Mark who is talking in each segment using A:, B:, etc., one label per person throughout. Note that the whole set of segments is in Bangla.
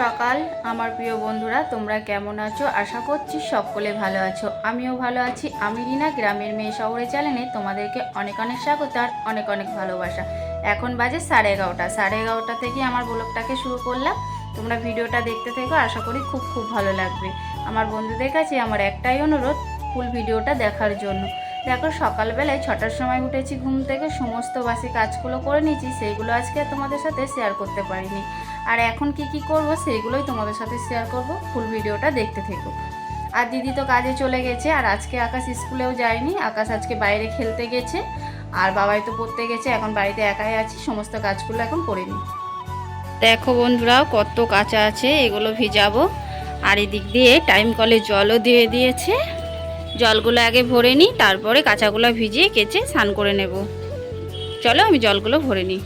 A: সকাল। আমার প্রিয় বন্ধুরা, তোমরা কেমন আছো? আশা করছি সকলে ভালো আছো। আমিও ভালো আছি। আমি রিনা, গ্রামের মেয়ে শহরে চ্যানেলে তোমাদেরকে অনেক অনেক স্বাগত আর অনেক অনেক ভালোবাসা। এখন বাজে সাড়ে এগারোটা। সাড়ে এগারোটা থেকে আমার ব্লগটাকে শুরু করলাম। তোমরা ভিডিওটা দেখতে থেকো, আশা করি খুব খুব ভালো লাগবে। আমার বন্ধুদের কাছে আমার একটাই অনুরোধ, ফুল ভিডিওটা দেখার জন্য। দেখো, সকালবেলায় ছটার সময় উঠেছি, ঘুম থেকে সমস্ত বাসি কাজগুলো করে নিয়েছি, সেইগুলো আজকে তোমাদের সাথে শেয়ার করতে পারিনি। আর এখন কি কি করব সেইগুলোই তোমাদের সাথে শেয়ার করব ফুল ভিডিওটা দেখতে থেকো। আর দিদি তো কাজে চলে গেছে, আর আজকে আকাশ স্কুলেও যায়নি, আকাশ আজকে বাইরে খেলতে গেছে, আর বাবাই তো পড়তে গেছে, এখন বাড়িতে একাই আছি, সমস্ত কাজগুলো এখন করে নিই দেখো বন্ধুরা কত কাঁচা আছে, এগুলো ভিজাবো। আর এদিক দিয়ে টাইম কলে জলও দিয়ে দিয়েছে। জলগুলো আগে ভরে নিই তারপরে কাঁচাগুলো ভিজিয়ে কেচে স্নান করে নেব। চলো আমি জলগুলো ভরে নিই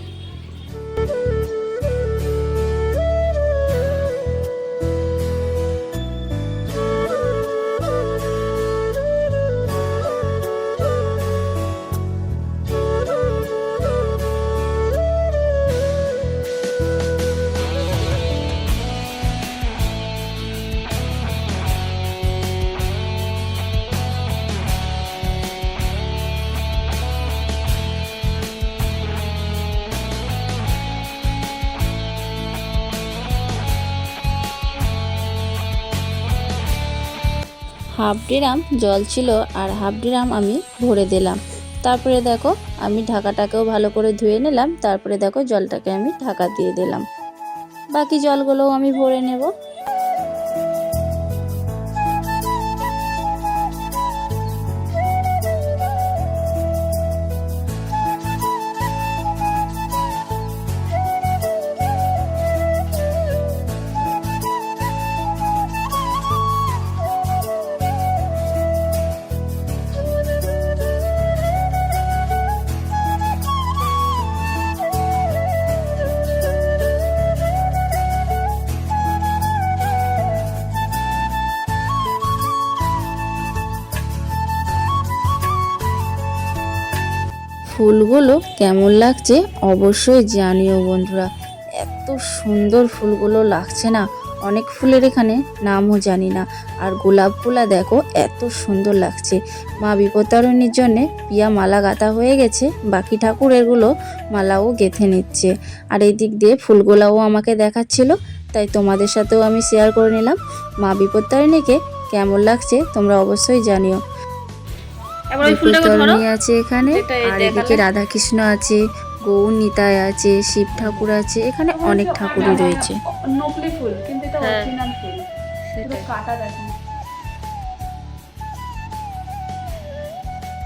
B: হাফ ড্রাম জল ছিল আর হাফ ড্রাম আমি ভরে দিলাম। তারপরে দেখো, আমি ঢাকাটাকেও ভালো করে ধুয়ে নিলাম। তারপরে দেখো, জলটাকে আমি ঢাকা দিয়ে দিলাম। বাকি জলগুলোও আমি ভরে নেব। ফুলগুলো কেমন লাগছে অবশ্যই জানিও বন্ধুরা। এত সুন্দর ফুলগুলো লাগছে না, অনেক ফুলের এখানে নামও জানি না। আর গোলাপ ফুলা দেখো, এত সুন্দর লাগছে। মা বিপত্তারণীর জন্যে পিয়া মালা গাঁথা হয়ে গেছে, বাকি ঠাকুরেরগুলো মালাও গেঁথে নিচ্ছে। আর এই দিক দিয়ে ফুলগুলাও আমাকে দেখাচ্ছিল, তাই তোমাদের সাথেও আমি শেয়ার করে নিলাম। মা বিপত্তারিণীকে কেমন লাগছে তোমরা অবশ্যই জানিও। আছে এখানে। আর এদিকে। রাধাকৃষ্ণ আছে গৌর নিতাই আছে শিব ঠাকুর আছে। এখানে অনেক ঠাকুরই রয়েছে।
C: ফুল কিন্তু এটা
A: হ্যাঁ।
C: অরিজিনাল ফুল। কাটা দেখো।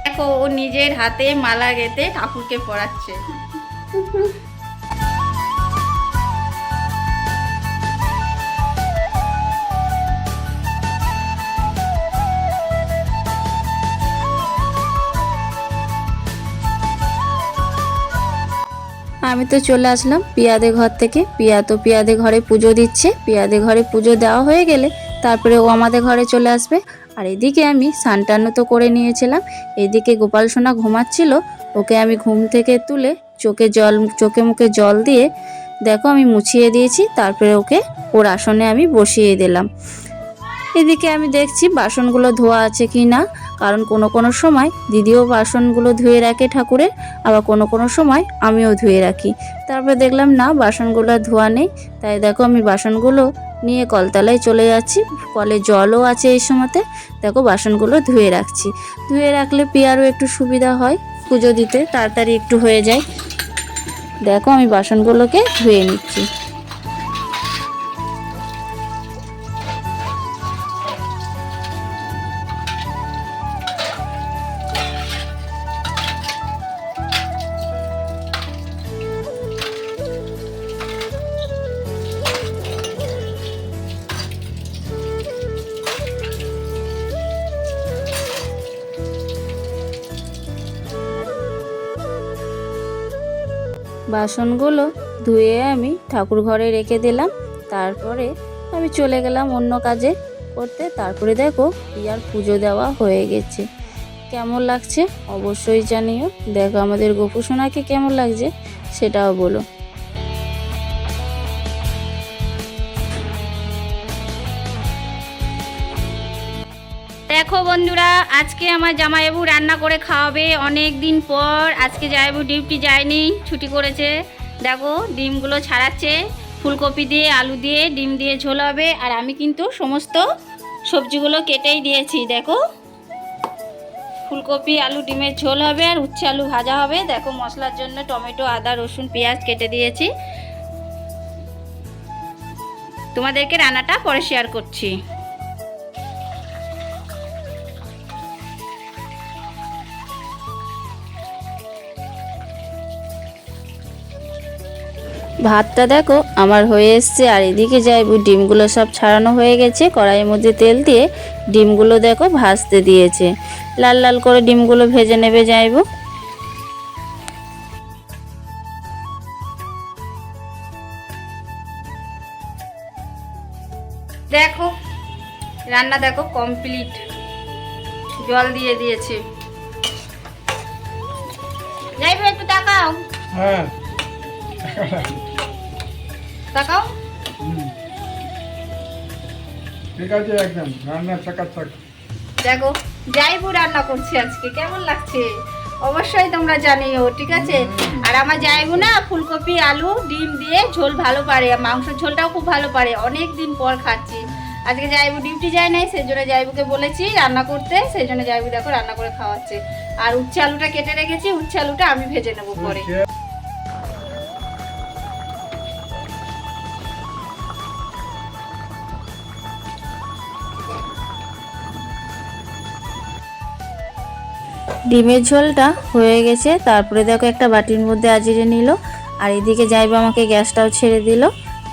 A: দেখো ও নিজের হাতে মালা গেঁথে ঠাকুরকে পরাচ্ছে
B: আমি তো চলে আসলাম পিয়াদে ঘর থেকে। পিয়া তো পিয়াদে ঘরে পুজো দিচ্ছে। পিয়াদে ঘরে পুজো দেওয়া হয়ে গেলে তারপরে ও আমাদের ঘরে চলে আসবে। আর এদিকে আমি সানটানো তো করে নিয়েছিলাম। এদিকে গোপাল সোনা ঘুমাচ্ছিল। ওকে আমি ঘুম থেকে তুলে চোখে জল, চোখে মুখে জল দিয়ে, দেখো আমি মুছিয়ে দিয়েছি। তারপরে ওকে ওর আসনে আমি বসিয়ে দিলাম। এদিকে আমি দেখছি বাসনগুলো ধোয়া আছে কি না কারণ কোনো কোনো সময় দিদিও বাসনগুলো ধুয়ে রাখে ঠাকুরের, আবার কোনো কোনো সময় আমিও ধুয়ে রাখি। তারপর দেখলাম না, বাসনগুলো ধোয়া নেই, তাই দেখো আমি বাসনগুলো নিয়ে কলতলায় চলে যাচ্ছি, কলে জলও আছে এই সময়তে, দেখো বাসনগুলো ধুয়ে রাখছি। ধুয়ে রাখলে পেয়ারও একটু সুবিধা হয়, পুজো দিতে তাড়াতাড়ি একটু হয়ে যায়। দেখো আমি বাসনগুলোকে ধুয়ে নিচ্ছি। বাসনগুলো ধুয়ে আমি ঠাকুর ঘরে রেখে দিলাম। তারপরে আমি চলে গেলাম অন্য কাজে করতে। তারপরে দেখো ইয়ার পুজো দেওয়া হয়ে গেছে। কেমন লাগছে? অবশ্যই জানিও। দেখো আমাদের গোপু সোনাকে কেমন লাগছে সেটাও বলো।
A: বন্ধুরা, আজকে আমার জামাইবাবু রান্না করে খাওয়াবে অনেক দিন পর। আজকে জামাইবাবু ডিউটি যায়নি, ছুটি করেছে। দেখো, ডিমগুলো ছাড়াচ্ছে। ফুলকপি দিয়ে, আলু দিয়ে, ডিম দিয়ে ঝোল হবে। আর আমি কিন্তু সমস্ত সবজিগুলো কেটেই দিয়েছি, দেখো। ফুলকপি, আলু, ডিমের ঝোল হবে আর উচ্ছে আলু ভাজা হবে। দেখো, মশলার জন্য টমেটো, আদা, রসুন, পেঁয়াজ কেটে দিয়েছি। তোমাদেরকে রান্নাটা পরে শেয়ার করছি।
B: ভাতটা দেখো আমার হয়ে এসছে। আর এদিকে যাইবু ডিমগুলো সব ছাড়ানো হয়ে গেছে। কড়াইয়ের মধ্যে তেল দিয়ে ডিমগুলো দেখো ভাজতে দিয়েছে। লাল লাল করে ডিমগুলো ভেজে নেবে যাইবু
A: দেখো রান্না দেখো কমপ্লিট জল দিয়ে দিয়েছে। যাইবো একটু তাকাও।
D: হ্যাঁ।
A: তাকাও।
D: ঠিক আছে একদম। রান্না চাকাচাক
A: দেখো যাইবু রান্না করছি আজকে কেমন লাগছে? অবশ্যই তোমরা জানিও ঠিক আছে? আর আমার যাইবু না ফুলকপি আলু ডিম দিয়ে ঝোল ভালো পারে মাংসের ঝোলটাও খুব ভালো পারে অনেক দিন পর খাচ্ছি। আজকে যাইবু ডিউটি যায় নাই সেই জন্য যাইবুকে বলেছি রান্না করতে সেই জন্য যাইবু দেখো রান্না করে খাওয়াচ্ছে। আর উচ্ছে আলুটা কেটে রেখেছি উচ্ছে আলুটা আমি ভেজে নেব পরে।
B: ডিমের ঝোলটা হয়ে গেছে। তারপরে দেখো একটা বাটির মধ্যে আজিরে নিল। আর এদিকে যাইবো আমাকে গ্যাসটাও ছেড়ে দিল।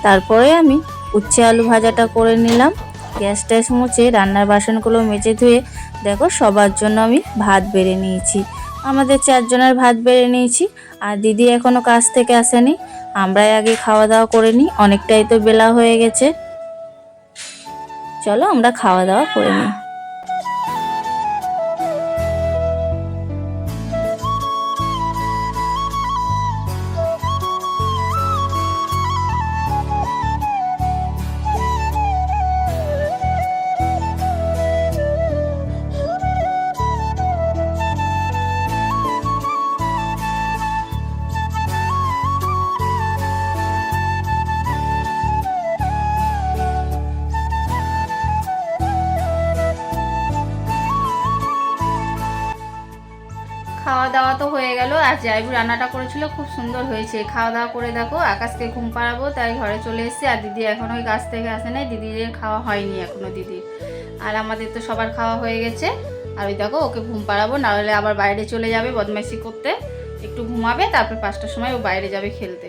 B: তারপরে আমি উচ্ছে আলু ভাজাটা করে নিলাম। গ্যাস ট্যাস মুছে রান্নার বাসনগুলো মেজে ধুয়ে দেখো সবার জন্য আমি ভাত বেড়ে নিয়েছি। আমাদের চারজনের ভাত বেড়ে নিয়েছি। আর দিদি এখনও কাজ থেকে আসেনি। আমরাই আগে খাওয়া দাওয়া করে নিই। অনেকটাই তো বেলা হয়ে গেছে। চলো আমরা খাওয়া দাওয়া করে নিই।
A: খাওয়া দাওয়া তো হয়ে গেল, আর জাইবু রান্নাটা করেছিল, খুব সুন্দর হয়েছে। খাওয়া দাওয়া করে দেখো, আকাশকে ঘুম পাড়াবো, তাই ঘরে চলে এসেছি, আর দিদি এখন ওই গাছ থেকে আসে নাই, দিদির খাওয়া হয়নি এখনও দিদি। আর আমাদের তো সবার খাওয়া হয়ে গেছে, আর ওই দেখো, ওকে ঘুম পাড়াবো, না হলে আবার বাইরে চলে যাবে, বদমাইশি করতে। একটু ঘুমাবে, তারপর পাঁচটার সময় ও বাইরে যাবে খেলতে।